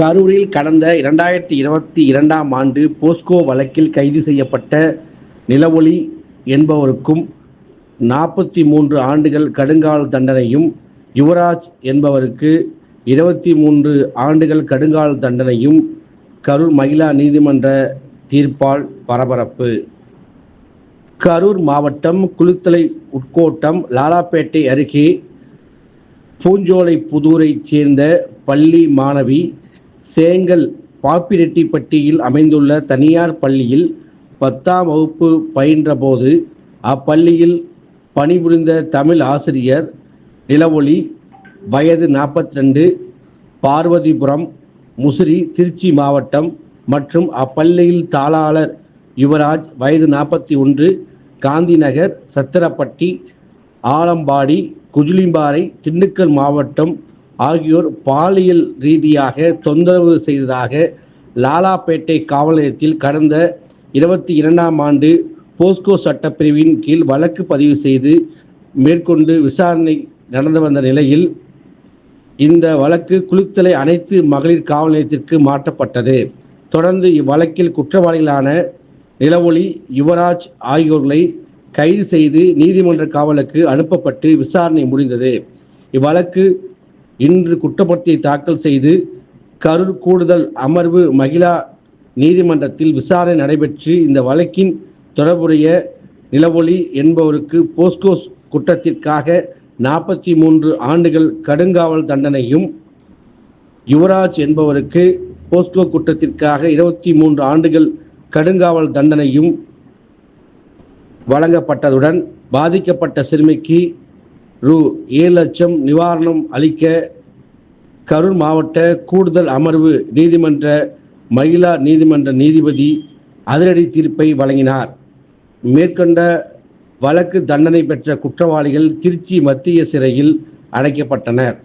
கரூரில் கடந்த இரண்டாயிரத்தி இருபத்தி இரண்டாம் ஆண்டு போஸ்கோ வழக்கில் கைது செய்யப்பட்ட நிலவொளி என்பவருக்கும் நாற்பத்தி மூன்று ஆண்டுகள் கடுங்கால் தண்டனையும் யுவராஜ் என்பவருக்கு இருபத்தி மூன்று ஆண்டுகள் கடுங்கால் தண்டனையும் கரூர் மகிழா நீதிமன்ற தீர்ப்பால் பரபரப்பு. கரூர் மாவட்டம் குளித்தலை உட்கோட்டம் லாலாப்பேட்டை அருகே பூஞ்சோலை புதூரைச் சேர்ந்த பள்ளி மாணவி சேங்கல் பாப்பிரெட்டிப்பட்டியில் அமைந்துள்ள தனியார் பள்ளியில் பத்தாம் வகுப்பு பயின்றபோது அப்பள்ளியில் பணிபுரிந்த தமிழ் ஆசிரியர் நிலவொளி வயது நாற்பத்தி ரெண்டு பார்வதிபுரம் முசிறி திருச்சி மாவட்டம் மற்றும் அப்பள்ளியில் தாளாளர் யுவராஜ் வயது நாற்பத்தி ஒன்று காந்திநகர் சத்திரப்பட்டி ஆலம்பாடி குஜிலிம்பாறை திண்டுக்கல் மாவட்டம் ஆகியோர் பாலியல் ரீதியாக தொந்தரவு செய்ததாக லாலாப்பேட்டை காவல் நிலையத்தில் கடந்த இருபத்தி இரண்டாம் ஆண்டு போஸ்கோ சட்டப்பிரிவின் கீழ் வழக்கு பதிவு செய்து மேற்கொண்டு விசாரணை நடந்து வந்த நிலையில் இந்த வழக்கு குளித்தலை அனைத்து மகளிர் காவல் நிலையத்திற்கு மாற்றப்பட்டது. தொடர்ந்து இவ்வழக்கில் குற்றவாளிகளான நிலவொளி யுவராஜ் ஆகியோர்களை கைது செய்து நீதிமன்ற காவலுக்கு அனுப்பப்பட்டு விசாரணை முடிந்தது. இவ்வழக்கு இன்று குற்றப்பத்தியை தாக்கல் செய்து கரூர் கூடுதல் அமர்வு மகிழா நீதிமன்றத்தில் விசாரணை நடைபெற்று இந்த வழக்கின் தொடர்புடைய நிலவொளி என்பவருக்கு போஸ்கோ குற்றத்திற்காக நாற்பத்தி மூன்று ஆண்டுகள் கடுங்காவல் தண்டனையும் யுவராஜ் என்பவருக்கு போஸ்கோ குற்றத்திற்காக இருபத்தி மூன்று ஆண்டுகள் கடுங்காவல் தண்டனையும் வழங்கப்பட்டதுடன் பாதிக்கப்பட்ட சிறுமிக்கு ரூ ஏழு லட்சம் நிவாரணம் அளிக்க கரூர் மாவட்ட கூடுதல் அமர்வு நீதிமன்ற மகிழா நீதிமன்ற நீதிபதி அதிரடி தீர்ப்பை வழங்கினார். மேற்கொண்ட வழக்கு தண்டனை பெற்ற குற்றவாளிகள் திருச்சி மத்திய சிறையில் அடைக்கப்பட்டனர்.